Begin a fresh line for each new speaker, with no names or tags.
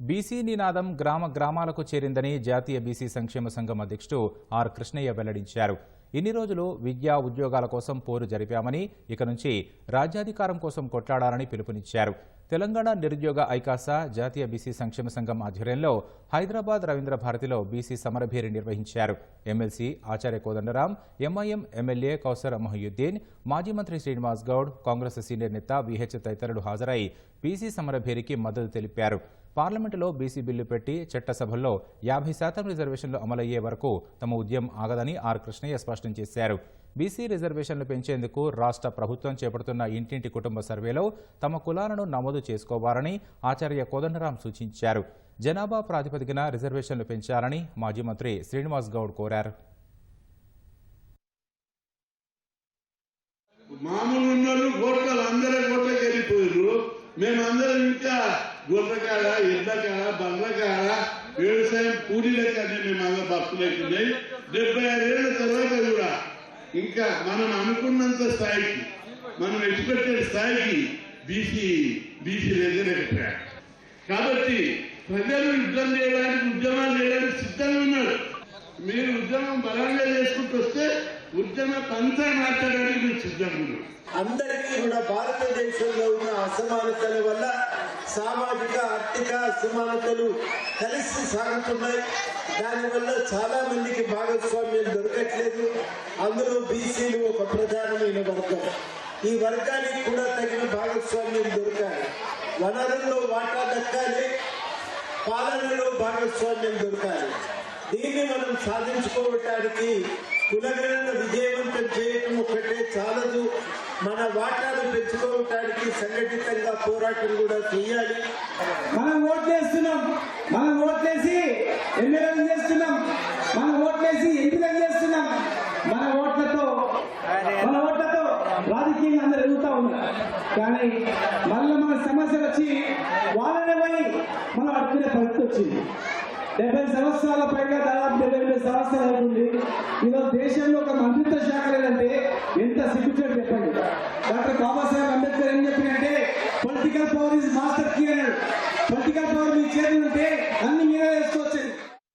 BC నినాదం గ్రామ గ్రామాలకు చేరిందని జాతీయ బీసీ సంక్షేమ సంఘం అధ్యక్షుడు ఆర్ కృష్ణయ్య వెల్లడించారు. ఇన్ని రోజులు విద్యా ఉద్యోగాల కోసం పోరు జరిపామని ఇక నుంచి రాజ్యాధికారం కోసం కొట్లాడాలని పిలుపునిచ్చారు. తెలంగాణ నిరుద్యోగ ఐకాసా జాతీయ బీసీ సంక్షేమ సంఘం ఆధ్వర్యంలో హైదరాబాద్ రవీంద్ర భారతిలో బీసీ సమరభేరి నిర్వహించారు. MLC Acharya Kodandaram MIM MLA Kausar Mohiuddin మాజీ మంత్రి శ్రీనివాస్ గౌడ్ కాంగ్రెస్ సీనియర్ నేత విహెచ్ తదితరులు హాజరై బీసీ సమరభేరికి మద్దతు తెలిపారు. పార్లమెంటులో బీసీ బిల్లు పెట్టి చట్టసభల్లో యాభై శాతం రిజర్వేషన్లు అమలయ్యే వరకు తమ ఉద్యమం ఆగదని ఆర్ కృష్ణయ్య స్పష్టం చేశారు. బీసీ రిజర్వేషన్లు పెంచేందుకు రాష్ట్ర ప్రభుత్వం చేపడుతున్న ఇంటింటి కుటుంబ సర్వేలో తమ కులాలను నమోదు చేసుకోవాలని ఆచార్య కోదండరాం సూచించారు. జనాభా ప్రాతిపదికన రిజర్వేషన్లు పెంచాలని మాజీ మంత్రి శ్రీనివాస్ గౌడ్ కోరారు.
మామూలు ఉన్నోళ్ళు అందరూ వెళ్ళిపోయారు మేమందరం ఇంకా ఎడ్లకాడ బండ్లకాడ వ్యవసాయం డెబ్బై తర్వాత కూడా ఇంకా మనం అనుకున్నంత స్థాయికి మనం ఎక్స్పెక్టెడ్ స్థాయికి బీసీ బీసీ ఎదగలేకపోయారు కాబట్టి ప్రజలు యుద్ధం చేయడానికి ఉద్యమాలు చేయడానికి సిద్ధంగా ఉన్నారు. మీరు ఉద్యమం బలంగా చేసుకుంటూ వస్తే ఉద్యమ పంతా మార్చడానికి మీరు సిద్ధంగా ఉన్నారు.
అందరికీ కూడా భారతదేశంలో ఉన్న అసమానతల వల్ల సామాజిక ఆర్థిక అసమానతలు కలిసి సాగుతున్నాయి. దానివల్ల చాలా మందికి భాగస్వామ్యం దొరకట్లేదు. అందులో బీసీలు ఒక ప్రధానమైన వర్గం. ఈ వర్గానికి కూడా తగిన భాగస్వామ్యం దొరకాలి. వనరుల్లో వాటా దక్కాలి. పాలనలో భాగస్వామ్యం దొరకాలి. దీన్ని మనం సాధించుకోవటానికి కులగణన విజయవంతం చేయటం ఒకటే చాలదు. మన వాటాలు పెంచుకోవటానికి సంఘటితంగా పోరాటం కూడా చేయాలి.
మనం ఓట్లేస్తున్నాం. మనం ఓట్లేసి ఎమ్మెల్యేలు చేస్తున్నాం. మనం ఓట్లేసి ఎంపీలను చేస్తున్నాం. మన ఓట్లతో మన ఓట్లతో రాజకీయంగా అందరూ ఎదుగుతా ఉన్నారు. కానీ మళ్ళీ మన సమస్యలు వచ్చి వాళ్ళనే పోయి మనం అడుగునే పరిస్థితి వచ్చింది డెబ్బై సంవత్సరాల పైగా దాదాపు డెబ్బై ఎనిమిది సంవత్సరాలు అవుతుంది ఈరోజు దేశంలో ఒక మంత్రిత్వ శాఖ లేదంటే ఎంత సిగ్గుచేటు.